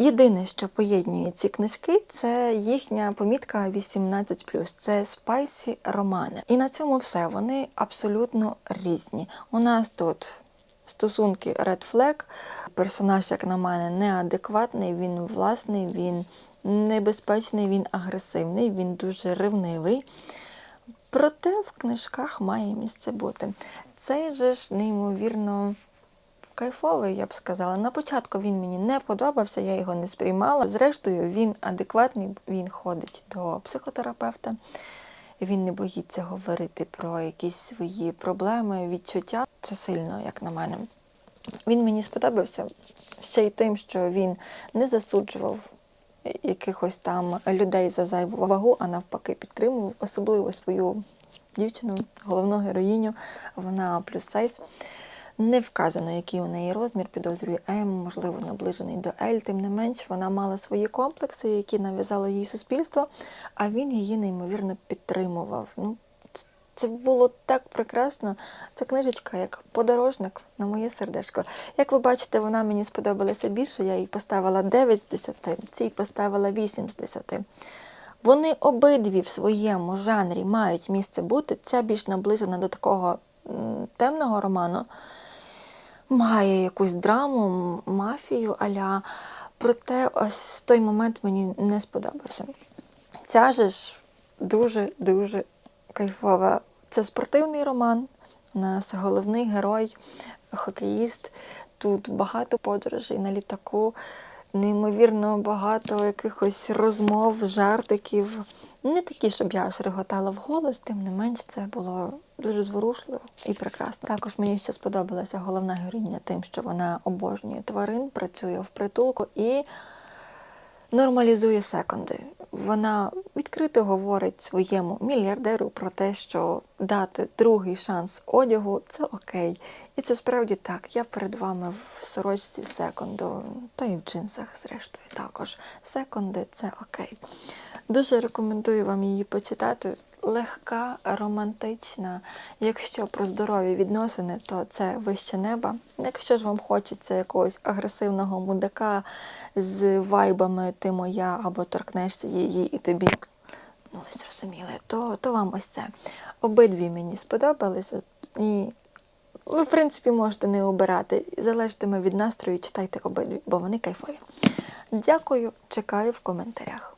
Єдине, що поєднує ці книжки, це їхня помітка 18. Це спайсі романи. І на цьому все. Вони абсолютно різні. У нас тут стосунки Red Flag. Персонаж, як на мене, неадекватний, він власний, він небезпечний, він агресивний, він дуже ревнивий. Проте в книжках має місце бути. Цей же ж неймовірно кайфовий, я б сказала. На початку він мені не подобався, я його не сприймала. Зрештою, він адекватний, він ходить до психотерапевта. Він не боїться говорити про якісь свої проблеми, відчуття. Це сильно, як на мене. Він мені сподобався ще й тим, що він не засуджував якихось там людей за зайву вагу, а навпаки підтримував особливо свою дівчину, головну героїню. Вона плюс сайз. Не вказано, який у неї розмір, підозрює М, можливо, наближений до L. Тим не менш, вона мала свої комплекси, які нав'язало їй суспільство, а він її неймовірно підтримував. Ну, це було так прекрасно. Це книжечка як подорожник на моє сердечко. Як ви бачите, вона мені сподобалася більше. Я їй поставила 9 з 10, цій поставила 8 з 10. Вони обидві в своєму жанрі мають місце бути. Ця більш наближена до такого темного роману має якусь драму, мафію аля. Проте ось той момент мені не сподобався. Ця же ж дуже-дуже кайфова. Це спортивний роман. У нас головний герой, хокеїст. Тут багато подорожей на літаку, неймовірно багато якихось розмов, жартиків. Не такі, щоб я аж реготала вголос, тим не менш це було дуже зворушливо і прекрасно. Також мені ще сподобалася головна героїня тим, що вона обожнює тварин, працює в притулку і нормалізує секонди. Вона відкрито говорить своєму мільярдеру про те, що дати другий шанс одягу це окей. І це справді так. Я перед вами в сорочці секонду, та і в джинсах, зрештою, також. Секонди це окей. Дуже рекомендую вам її почитати. Легка, романтична. Якщо про здорові відносини, то це вище неба. Якщо ж вам хочеться якогось агресивного мудака з вайбами ти моя або торкнешся її і тобі, ну ви зрозуміли, то, то вам ось це. Обидві мені сподобалися. І ви, в принципі, можете не обирати. Залежатиме від настрою, читайте обидві, бо вони кайфові. Дякую, чекаю в коментарях.